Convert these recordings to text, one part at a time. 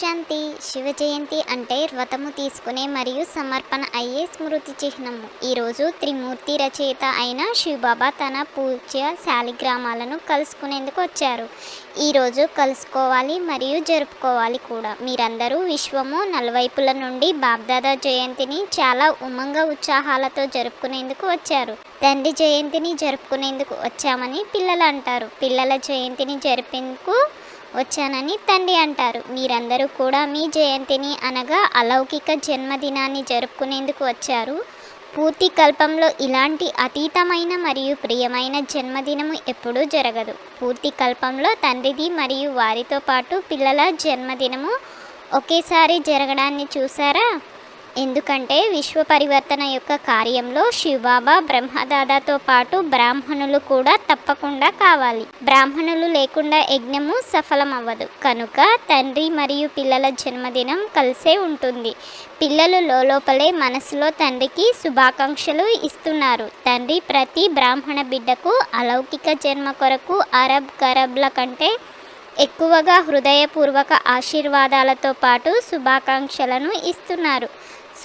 శాంతి శివ జయంతి అంటే వ్రతము తీసుకునే మరియు సమర్పణ అయ్యే స్మృతి చిహ్నము. ఈరోజు త్రిమూర్తి రచయిత అయిన శివబాబా తన పూజ్య శాలిగ్రామాలను కలుసుకునేందుకు వచ్చారు. ఈరోజు కలుసుకోవాలి మరియు జరుపుకోవాలి కూడా. మీరందరూ విశ్వము నలువైపుల నుండి బాబ్దాదా జయంతిని చాలా ఉమంగ ఉత్సాహాలతో జరుపుకునేందుకు వచ్చారు. తండ్రి జయంతిని జరుపుకునేందుకు వచ్చామని పిల్లలు అంటారు. పిల్లల జయంతిని జరిపేందుకు వచ్చానని తండ్రి అంటారు. మీరందరూ కూడా మీ జయంతిని అనగా అలౌకిక జన్మదినాన్ని జరుపుకునేందుకు వచ్చారు. పూర్తి కల్పంలో ఇలాంటి అతీతమైన మరియు ప్రియమైన జన్మదినము ఎప్పుడూ జరగదు. పూర్తి కల్పంలో తండ్రిది మరియు వారితో పాటు పిల్లల జన్మదినము ఒకేసారి జరగడాన్ని చూసారా ఎందుకంటే విశ్వ పరివర్తన యొక్క కార్యంలో శివబాబా బ్రహ్మదాదాతో పాటు బ్రాహ్మణులు కూడా తప్పకుండా కావాలి. బ్రాహ్మణులు లేకుండా యజ్ఞము సఫలం అవ్వదు కనుక తండ్రి మరియు పిల్లల జన్మదినం కలిసే ఉంటుంది. పిల్లలు లోపలే మనసులో తండ్రికి శుభాకాంక్షలు ఇస్తున్నారు. తండ్రి ప్రతి బ్రాహ్మణ బిడ్డకు అలౌకిక జన్మ కొరకు అరబ్ గరబ్ల కంటే ఎక్కువగా హృదయపూర్వక ఆశీర్వాదాలతో పాటు శుభాకాంక్షలను ఇస్తున్నారు.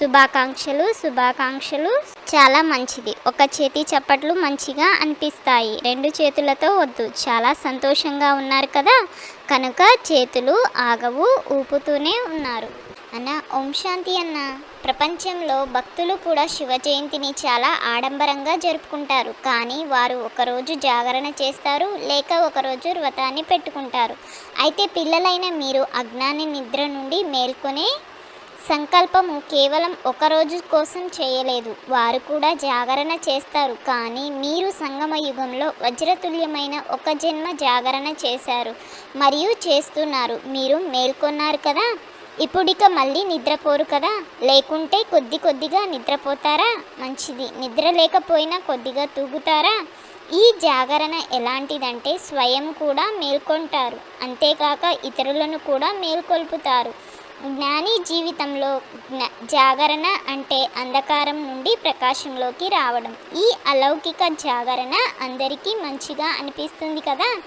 శుభాకాంక్షలు శుభాకాంక్షలు చాలా మంచిది. ఒక చేతి చప్పట్లు మంచిగా అనిపిస్తాయి. రెండు చేతులతో వద్దు. చాలా సంతోషంగా ఉన్నారు కదా? కనుక చేతులు ఆగవు ఊపుతూనే ఉన్నారు. అన్న ఓం శాంతి అన్నా. ప్రపంచంలో భక్తులు కూడా శివ జయంతిని చాలా ఆడంబరంగా జరుపుకుంటారు. కానీ వారు ఒకరోజు జాగరణ చేస్తారు లేక ఒకరోజు వ్రతాన్ని పెట్టుకుంటారు. అయితే పిల్లలైన మీరు అజ్ఞాని నిద్ర నుండి మేల్కొనే సంకల్పము కేవలం ఒక రోజు కోసం చేయలేదు. వారు కూడా జాగరణ చేస్తారు. కానీ మీరు సంగమ యుగంలో వజ్రతుల్యమైన ఒక జన్మ జాగరణ చేశారు మరియు చేస్తున్నారు. మీరు మేల్కొన్నారు కదా? ఇప్పుడిక మళ్ళీ నిద్రపోరు కదా? లేకుంటే కొద్ది కొద్దిగా నిద్రపోతారా? మంచిది. నిద్ర లేకపోయినా కొద్దిగా తూగుతారా? ఈ జాగరణ ఎలాంటిదంటే స్వయం కూడా మేల్కొంటారు. అంతేకాక ఇతరులను కూడా మేల్కొల్పుతారు. జ్ఞాని జీవితంలో జాగరణ అంటే అంధకారం నుండి ప్రకాశంలోకి రావడం. ఈ అలౌకిక జాగరణ అందరికీ మంచిగా అనిపిస్తుంది కదా?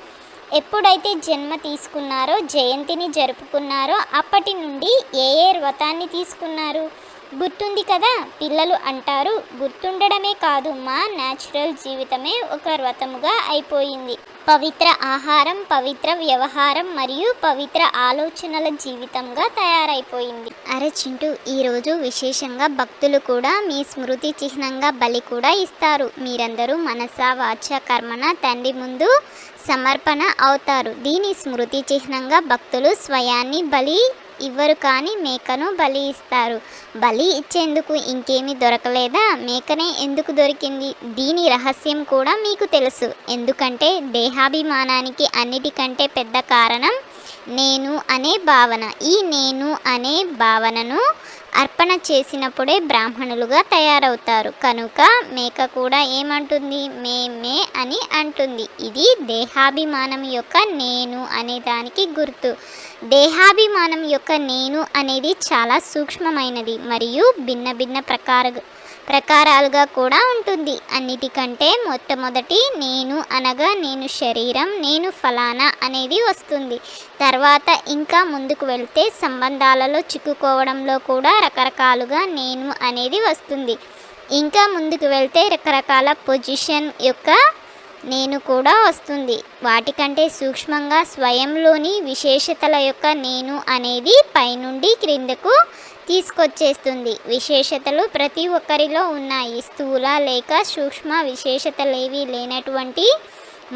ఎప్పుడైతే జన్మ తీసుకున్నారో జయంతిని జరుపుకున్నారో అప్పటి నుండి ఏ ఏ వ్రతాన్ని తీసుకున్నారు? గుర్తుంది కదా? పిల్లలు అంటారు గుర్తుండడమే కాదు మా న్యాచురల్ జీవితమే ఒక వ్రతముగా అయిపోయింది. పవిత్ర ఆహారం పవిత్ర వ్యవహారం మరియు పవిత్ర ఆలోచనల జీవితంగా తయారైపోయింది. అరే చింటూ ఈరోజు విశేషంగా భక్తులు కూడా మీ స్మృతి చిహ్నంగా బలి కూడా ఇస్తారు. మీరందరూ మనస వాచ కర్మన తండ్రి ముందు సమర్పణ అవుతారు. దీని స్మృతి చిహ్నంగా భక్తులు స్వయాన్ని బలి ఇవ్వరు కానీ మేకను బలి ఇస్తారు. బలి ఇచ్చేందుకు ఇంకేమీ దొరకలేదా? మేకనే ఎందుకు దొరికింది? దీని రహస్యం కూడా మీకు తెలుసు. ఎందుకంటే దేహాభిమానానికి అన్నిటికంటే పెద్ద కారణం నేను అనే భావన. ఈ నేను అనే భావనను అర్పణ చేసినప్పుడే బ్రాహ్మణులుగా తయారవుతారు. కనుక మేక కూడా ఏమంటుంది? మే మే అని అంటుంది. ఇది దేహాభిమానం యొక్క నేను అనే దానికి గుర్తు. దేహాభిమానం యొక్క నేను అనేది చాలా సూక్ష్మమైనది మరియు భిన్న భిన్న ప్రకార ప్రకారాలుగా కూడా ఉంటుంది. అన్నిటికంటే మొట్టమొదటి నేను అనగా నేను శరీరం నేను ఫలానా అనేది వస్తుంది. తర్వాత ఇంకా ముందుకు వెళ్తే సంబంధాలలో చిక్కుకోవడంలో కూడా రకరకాలుగా నేను అనేది వస్తుంది. ఇంకా ముందుకు వెళ్తే రకరకాల పొజిషన్ యొక్క నేను కూడా వస్తుంది. వాటికంటే సూక్ష్మంగా స్వయంలోని విశేషతల యొక్క నేను అనేది పైనుండి క్రిందకు తీసుకొచ్చేస్తుంది. విశేషతలు ప్రతి ఒక్కరిలో ఉన్నాయి. స్థూల లేక సూక్ష్మ విశేషతలేవి లేనటువంటి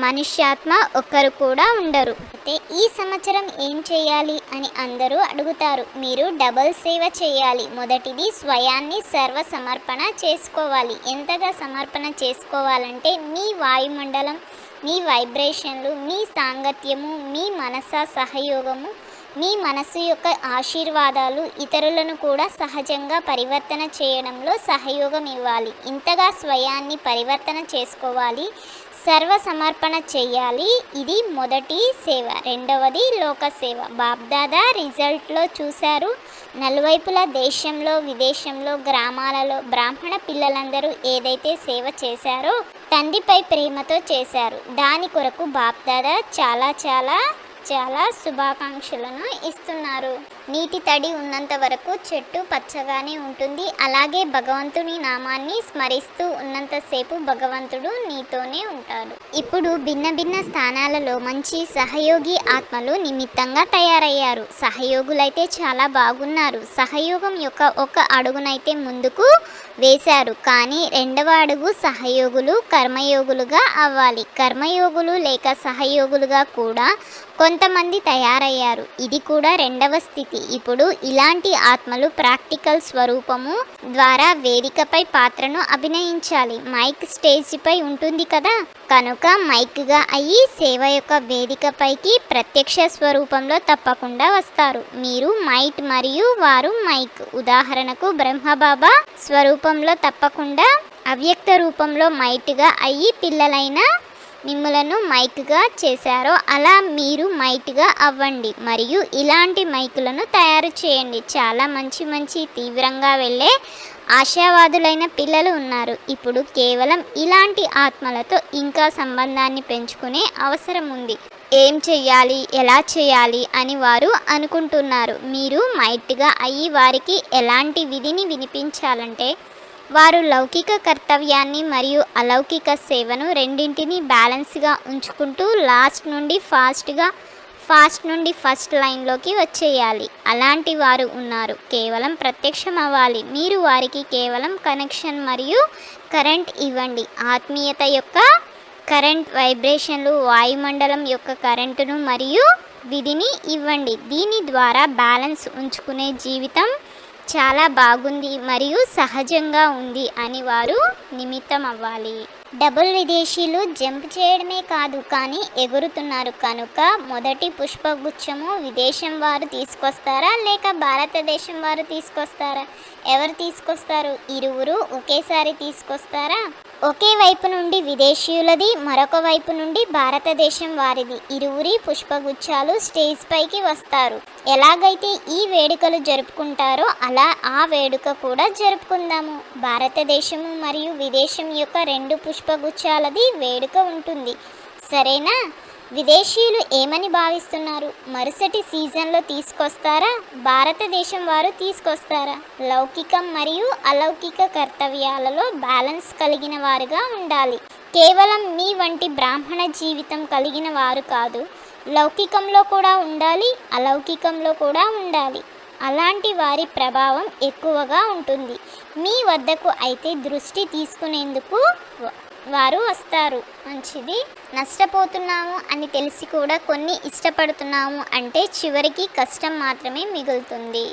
మనుష్యాత్మ ఒక్కరు కూడా ఉండరు. అయితే ఈ సంవత్సరం ఏం చేయాలి అని అందరూ అడుగుతారు. మీరు డబల్ సేవ చేయాలి. మొదటిది స్వయాన్ని సర్వ సమర్పణ చేసుకోవాలి. ఎంతగా సమర్పణ చేసుకోవాలంటే మీ వాయుమండలం మీ వైబ్రేషన్లు మీ సాంగత్యము మీ మనస సహయోగము మీ మనసు యొక్క ఆశీర్వాదాలు ఇతరులను కూడా సహజంగా పరివర్తన చేయడంలో సహయోగం ఇవ్వాలి. ఇంతగా స్వయాన్ని పరివర్తన చేసుకోవాలి. సర్వ సమర్పణ చేయాలి. ఇది మొదటి సేవ. రెండవది లోక సేవ. బాబ్దాదా రిజల్ట్లో చూశారు. నలువైపుల దేశంలో విదేశంలో గ్రామాలలో బ్రాహ్మణ పిల్లలందరూ ఏదైతే సేవ చేశారో తండ్రిపై ప్రేమతో చేశారు. దాని కొరకు బాప్దాదా చాలా చాలా చాలా శుభాకాంక్షలను ఇస్తున్నారు. నీటి తడి ఉన్నంత వరకు చెట్టు పచ్చగానే ఉంటుంది. అలాగే భగవంతుని నామాన్ని స్మరిస్తూ ఉన్నంతసేపు భగవంతుడు నీతోనే ఉంటాడు. ఇప్పుడు భిన్న భిన్న స్థానాలలో మంచి సహయోగి ఆత్మలు నిమిత్తంగా తయారయ్యారు. సహయోగులైతే చాలా బాగున్నారు. సహయోగం యొక్క ఒక అడుగునైతే ముందుకు వేశారు. కానీ రెండవ అడుగు సహయోగులు కర్మయోగులుగా అవ్వాలి. కర్మయోగులు లేక సహయోగులుగా కూడా కొంతమంది తయారయ్యారు. ఇది కూడా రెండవ స్థితి. ఇప్పుడు ఇలాంటి ఆత్మలు ప్రాక్టికల్ స్వరూపము ద్వారా వేదికపై పాత్రను అభినయించాలి. మైక్ స్టేజ్పై ఉంటుంది కదా? కనుక మైక్గా అయ్యి సేవ యొక్క వేదికపైకి ప్రత్యక్ష స్వరూపంలో తప్పకుండా వస్తారు. మీరు మైట్ మరియు వారు మైక్. ఉదాహరణకు బ్రహ్మబాబా స్వరూపంలో తప్పకుండా అవ్యక్త రూపంలో మైట్గా అయ్యి పిల్లలైన మిమ్మలను మైక్గా చేశారో అలా మీరు మైట్గా అవ్వండి మరియు ఇలాంటి మైకులను తయారు చేయండి. చాలా మంచి మంచి తీవ్రంగా వెళ్ళే ఆశావాదులైన పిల్లలు ఉన్నారు. ఇప్పుడు కేవలం ఇలాంటి ఆత్మలతో ఇంకా సంబంధాన్ని పెంచుకునే అవసరం ఉంది. ఏం చేయాలి ఎలా చేయాలి అని వారు అనుకుంటున్నారు. మీరు మైట్గా అయ్యి వారికి ఎలాంటి విధిని వినిపించాలంటే వారు లౌకిక కర్తవ్యాన్ని మరియు అలౌకిక సేవను రెండింటిని బ్యాలెన్స్గా ఉంచుకుంటూ లాస్ట్ నుండి ఫాస్ట్గా ఫాస్ట్ నుండి ఫస్ట్ లైన్లోకి వచ్చేయాలి. అలాంటి వారు ఉన్నారు. కేవలం ప్రత్యక్షం అవ్వాలి. మీరు వారికి కేవలం కనెక్షన్ మరియు కరెంట్ ఇవ్వండి. ఆత్మీయత యొక్క కరెంట్ వైబ్రేషన్లు వాయుమండలం యొక్క కరెంటును మరియు విధిని ఇవ్వండి. దీని ద్వారా బ్యాలెన్స్ ఉంచుకునే జీవితం చాలా బాగుంది మరియు సహజంగా ఉంది అని వారు నిమిత్తం అవ్వాలి డబుల్ విదేశీయులు జంప్ చేయడమే కాదు కానీ ఎగురుతున్నారు కనుక మొదటి పుష్పగుచ్చము విదేశం వారు తీసుకొస్తారా లేక భారతదేశం వారు తీసుకొస్తారా? ఎవరు తీసుకొస్తారు? ఇరువురు ఒకేసారి తీసుకొస్తారా? ఒకే వైపు నుండి విదేశీయులది మరొక వైపు నుండి భారతదేశం వారిది. ఇరువురి పుష్పగుచ్చాలు స్టేజ్ పైకి వస్తారు. ఎలాగైతే ఈ వేడుకలు జరుపుకుంటారో అలా ఆ వేడుక కూడా జరుపుకుందాము. భారతదేశము మరియు విదేశం యొక్క రెండు పుష్పగుచ్చాలది వేడుక ఉంటుంది. సరేనా? విదేశీయులు ఏమని భావిస్తున్నారు? మరుసటి సీజన్లో తీసుకొస్తారా? భారతదేశం వారు తీసుకొస్తారా? లౌకికం మరియు అలౌకిక కర్తవ్యాలలో బ్యాలెన్స్ కలిగిన వారుగా ఉండాలి. కేవలం మీ వంటి బ్రాహ్మణ జీవితం కలిగిన వారు కాదు. లౌకికంలో కూడా ఉండాలి అలౌకికంలో కూడా ఉండాలి. అలాంటి వారి ప్రభావం ఎక్కువగా ఉంటుంది. మీ వద్దకు అయితే దృష్టి తీసుకునేందుకు వారు వస్తారు. మంచిది. నష్టపోతున్నాము అని తెలిసి కూడా కొన్ని ఇష్టపడుతున్నాము అంటే చివరికి కష్టం మాత్రమే మిగులుతుంది.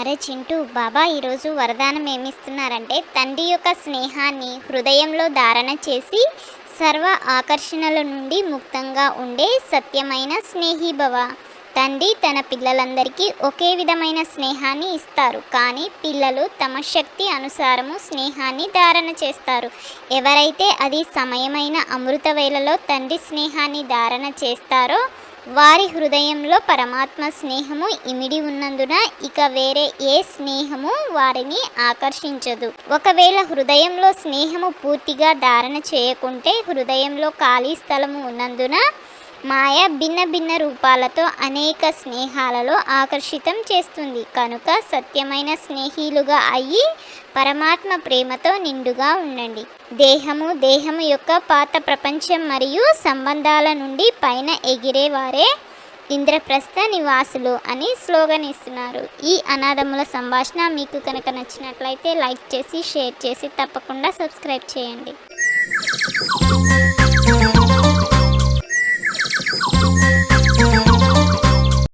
అరే చింటూ బాబా ఈరోజు వరదానం ఏమిస్తున్నారంటే తండ్రి యొక్క స్నేహాన్ని హృదయంలో ధారణ చేసి సర్వ ఆకర్షణల నుండి ముక్తంగా ఉండే సత్యమైన స్నేహిభవ. తండ్రి తన పిల్లలందరికీ ఒకే విధమైన స్నేహాన్ని ఇస్తారు. కానీ పిల్లలు తమ శక్తి అనుసారము స్నేహాన్ని ధారణ చేస్తారు. ఎవరైతే అది సమయమైన అమృత వేళలో తండ్రి స్నేహాన్ని ధారణ చేస్తారో వారి హృదయంలో పరమాత్మ స్నేహము ఇమిడి ఉన్నందున ఇక వేరే ఏ స్నేహము వారిని ఆకర్షించదు. ఒకవేళ హృదయంలో స్నేహము పూర్తిగా ధారణ చేయకుంటే హృదయంలో ఖాళీ స్థలము ఉన్నందున మాయ భిన్న భిన్న రూపాలతో అనేక స్నేహాలలో ఆకర్షితం చేస్తుంది. కనుక సత్యమైన స్నేహిలుగా అయ్యి పరమాత్మ ప్రేమతో నిండుగా ఉండండి. దేహము దేహము యొక్క పాత ప్రపంచం మరియు సంబంధాల నుండి పైన ఎగిరేవారే ఇంద్రప్రస్థ నివాసులు అని స్లోగన్ ఇస్తున్నారు ఈ అనాథముల సంభాషణ మీకు కనుక నచ్చినట్లయితే లైక్ చేసి షేర్ చేసి తప్పకుండా సబ్స్క్రైబ్ చేయండి.